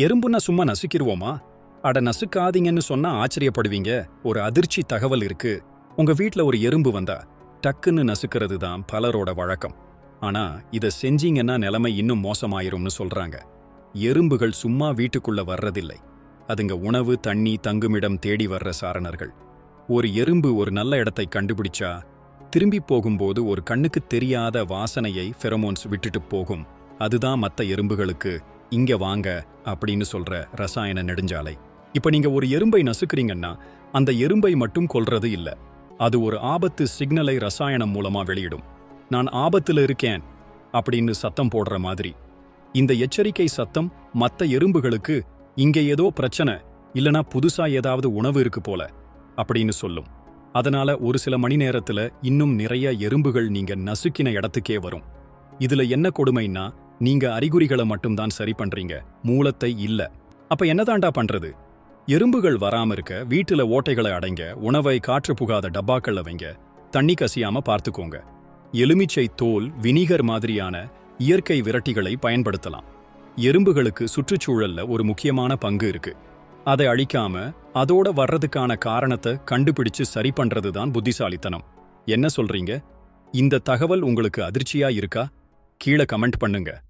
எறும்புன்னா சும்மா நசுக்கிருவோமா அட நசுக்காதீங்கன்னு சொன்னா ஆச்சரியப்படுவீங்க. ஒரு அதிர்ச்சி தகவல் இருக்கு. உங்க வீட்ல ஒரு எறும்பு வந்தா டக்குன்னு நசுக்கிறது தான் பலரோட வழக்கம். ஆனா இத செஞ்சீங்கன்னா நிலைமை இன்னும் மோசமாயிரும்னு சொல்றாங்க. எறும்புகள் சும்மா வீட்டுக்குள்ள வர்றதில்லை. அதுங்க உணவு தண்ணி தங்குமிடம் தேடி வர்ற சாரணர்கள். ஒரு எறும்பு ஒரு நல்ல இடத்தை கண்டுபிடிச்சா திரும்பி போகும்போது ஒரு கண்ணுக்கு தெரியாத வாசனையை ஃபெரமோன்ஸ் விட்டுட்டு போகும். அதுதான் மத்த எறும்புகளுக்கு இங்க வாங்க அப்படின்னு சொல்ற ரசாயன நெடுஞ்சாலை. இப்ப நீங்க ஒரு எறும்பை நசுக்கிறீங்கன்னா அந்த எறும்பை மட்டும் கொல்றது இல்ல. அது ஒரு ஆபத்து சிக்னலை ரசாயனம் மூலமா வெளியிடும். நான் ஆபத்துல இருக்கேன் அப்படின்னு சத்தம் போடுற மாதிரி. இந்த எச்சரிக்கை சத்தம் மத்த எறும்புகளுக்கு இங்கே ஏதோ பிரச்சனை இல்லனா புதுசா ஏதாவது உணவு இருக்கு போல அப்படின்னு சொல்லும். அதனால ஒரு சில மணி நேரத்துல இன்னும் நிறைய எறும்புகள் நீங்க நசுக்கின இடத்துக்கே வரும். இதுல என்ன கொடுமைன்னா நீங்க அறிகுறிகளை மட்டும்தான் சரி பண்றீங்க. மூலத்தை இல்ல. அப்ப என்னதாண்டா பண்றது? எறும்புகள் வராம இருக்க வீட்டுல ஓட்டைகளை அடைங்க உணவை காற்று புகாத டப்பாக்கள்ல வைங்க தண்ணி கசியாம பார்த்துக்கோங்க. எலுமிச்சை தோல் வினிகர் மாதிரியான இயற்கை விரட்டிகளை பயன்படுத்தலாம். எறும்புகளுக்கு சுற்றுச்சூழல்ல ஒரு முக்கியமான பங்கு இருக்கு. அதை அழிக்காம அதோட வர்றதுக்கான காரணத்தை கண்டுபிடிச்சு சரி பண்றது தான் புத்திசாலித்தனம். என்ன சொல்றீங்க? இந்த தகவல் உங்களுக்கு அதிர்ச்சியா இருக்கா? கீழே கமெண்ட் பண்ணுங்க.